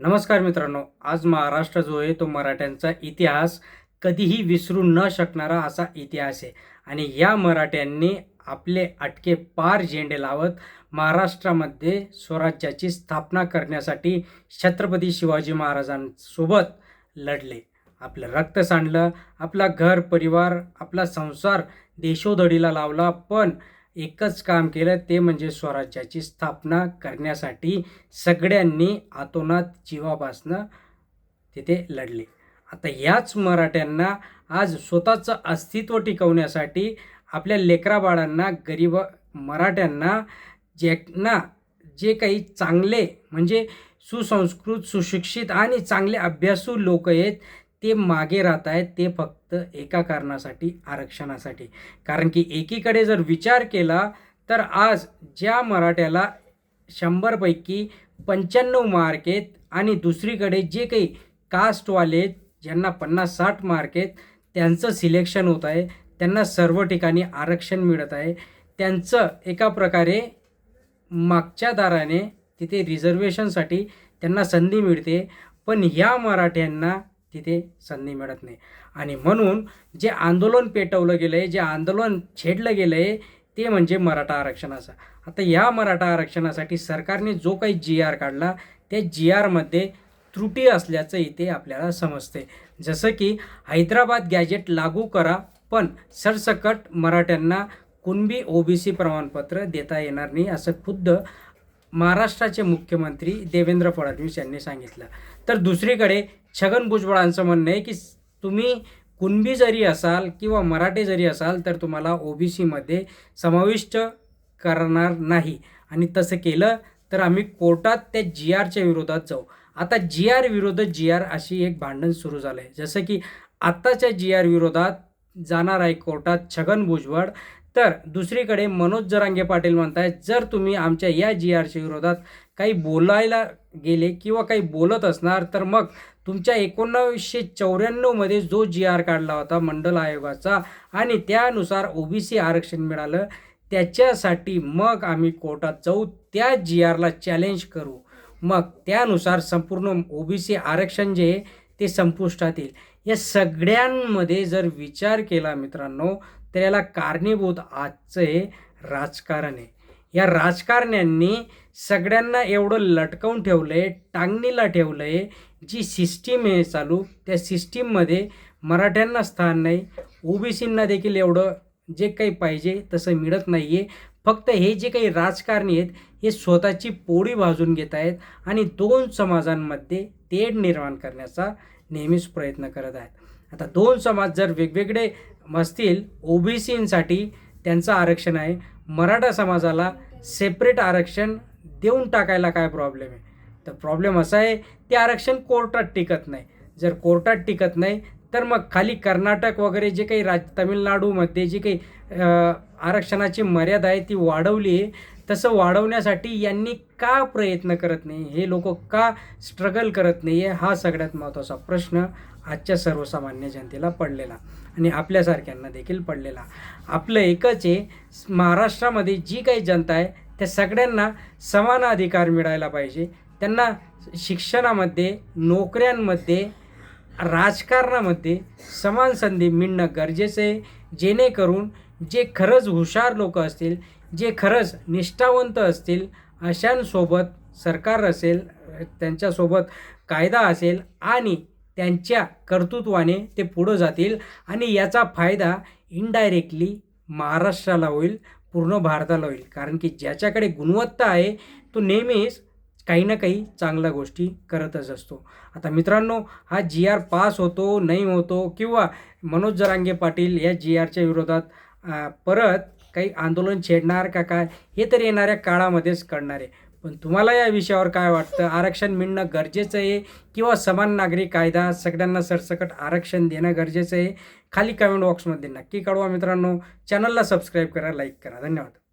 नमस्कार मित्रांनो आज महाराष्ट्र जो आहे तो मराठ्यांचा इतिहास कधीही विसरू न शकणारा असा इतिहास आहे. आणि या मराठ्यांनी आपले अटके पार झेंडे लावत महाराष्ट्रामध्ये स्वराज्याची स्थापना करण्यासाठी छत्रपती शिवाजी महाराजांसोबत लढले. आपलं रक्त सांडलं आपला घर परिवार आपला संसार देशोधडीला लावला पण एकच काम केलं ते म्हणजे स्वराज्याची स्थापना करण्यासाठी सगळ्यांनी आतोनात जीवापासनं तिथे लढले. आता याच मराठ्यांना आज स्वतःचं अस्तित्व टिकवण्यासाठी आपल्या लेकराबाळांना गरीब मराठ्यांना ज्यांना जे काही चांगले म्हणजे सुसंस्कृत सुशिक्षित आणि चांगले अभ्यासू लोक आहेत ते मागे राहत आहेत ते फक्त एका कारणासाठी आरक्षणासाठी. कारण की एकीकडे जर विचार केला तर आज ज्या मराठ्याला शंभरपैकी पंच्याण्णव मार्क आहेत आणि दुसरीकडे जे काही कास्टवाले ज्यांना पन्नास साठ मार्क आहेत त्यांचं सिलेक्शन होत आहे त्यांना सर्व ठिकाणी आरक्षण मिळत आहे. त्यांचं एका प्रकारे मागच्या दाराने तिथे रिझर्वेशनसाठी त्यांना संधी मिळते. पण ह्या मराठ्यांना तिथे संधी मिळत नाही. आणि म्हणून जे आंदोलन पेटवलं गेलं आहे जे आंदोलन छेडलं गेलं आहे ते म्हणजे मराठा आरक्षणाचं. आता या मराठा आरक्षणासाठी सरकारने जो काही जी आर काढला त्या जी आरमध्ये त्रुटी असल्याचं इथे आपल्याला समजते जसं की हैदराबाद गॅजेट लागू करा पण सरसकट मराठ्यांना कुणबी ओबीसी प्रमाणपत्र देता येणार नाही असं खुद्द महाराष्ट्राचे मुख्यमंत्री देवेंद्र फडणवीस यांनी सांगितलं. तर दुसरीकडे छगन भुजबळांचं म्हणणं आहे की तुम्ही कुणबी जरी असाल किंवा मराठी जरी असाल तर तुम्हाला ओबीसीमध्ये समाविष्ट करणार नाही. आणि तसं केलं तर आम्ही कोर्टात त्या जी आरच्या विरोधात जाऊ. आता जी आर विरोध जी आर अशी एक भांडण सुरू झालं आहे जसं की आत्ताच्या जी आर विरोधात जाणार आहे कोर्टात छगन भुजबळ. तर दुसरीकडे मनोज जरांगे पाटील म्हणतायत जर तुम्ही आमच्या या जी आरच्या विरोधात काही बोलायला गेले किंवा काही बोलत असणार तर मग तुमच्या एकोणावीसशे चौऱ्याण्णवमध्ये जो जी आर काढला होता मंडल आयोगाचा आणि त्यानुसार ओबीसी आरक्षण मिळालं त्याच्यासाठी मग आम्ही कोर्टात जाऊ त्या जी आरला चॅलेंज करू. मग त्यानुसार संपूर्ण ओबीसी आरक्षण जे आहे ते संपुष्टात येईल. या सगळ्यांमध्ये जर विचार केला मित्रांनो तर याला कारणीभूत आजचे राजकारण आहे. या राजकारण्यांनी सगळ्यांना एवढं लटकवून ठेवलं आहे टांगणीला ठेवलं आहे जी सिस्टीम आहे चालू त्या सिस्टीममध्ये मराठ्यांना स्थान नाही ओबीसींना देखील एवढं जे काही पाहिजे तसं मिळत नाही आहे फक्त हे जे काही राजकारणी आहेत हे स्वतःची पोळी भाजून घेत आहेत आणि दोन समाजांमध्ये तेढ निर्माण करण्याचा नेहमीच प्रयत्न करत आहेत. आता दोन समाज जर वेगवेगळे असतील ओबीसींसाठी त्यांचं आरक्षण आहे. मराठा समाजाला सेपरेट आरक्षण देऊन टाकायला काय प्रॉब्लेम आहे? तर प्रॉब्लेम असा आहे ते आरक्षण कोर्टात टिकत नाही. जर कोर्टात टिकत नाही तर मग खाली कर्नाटक वगैरे जे काही राज तमिळनाडूमध्ये जी काही आरक्षणाची मर्यादा आहे ती वाढवली आहे. तसं वाढवण्यासाठी यांनी का प्रयत्न करत नाही? हे लोक का स्ट्रगल करत नाही आहे हा सगळ्यात महत्त्वाचा प्रश्न आजच्या सर्वसामान्य जनतेला पडलेला आणि आपल्यासारख्यांना देखील पडलेला. आपलं एकच आहे महाराष्ट्रामध्ये जी काही जनता आहे त्या सगळ्यांना समान अधिकार मिळायला पाहिजे. त्यांना शिक्षणामध्ये नोकऱ्यांमध्ये राजकारणामध्ये समान संधी मिळणं गरजेचं आहे. जेणेकरून जे खरंच हुशार लोक असतील जे खरंच निष्ठावंत असतील अशांसोबत सरकार असेल त्यांच्यासोबत कायदा असेल आणि त्यांच्या कर्तृत्वाने ते पुढं जातील आणि याचा फायदा इनडायरेक्टली महाराष्ट्राला होईल पूर्ण भारताला होईल. कारण की ज्याच्याकडे गुणवत्ता आहे तो नेहमीच काही ना काही चांगल्या गोष्टी करतच असतो. आता मित्रांनो हा जी आर पास होतो नाही होतो किंवा मनोज जरांगे पाटील या जी आरच्या विरोधात परत काही आंदोलन छेडणार का काय हे तर येणाऱ्या काळामध्येच कळणार आहे. पण तुम्हाला या विषयावर काय वाटतं? आरक्षण मिळणं गरजेचं आहे किंवा समान नागरिक कायदा सगळ्यांना सरसकट आरक्षण देणं गरजेचं आहे? खाली कमेंट बॉक्समध्ये नक्की कळवा मित्रांनो. चॅनलला सबस्क्राईब करा लाईक करा. धन्यवाद.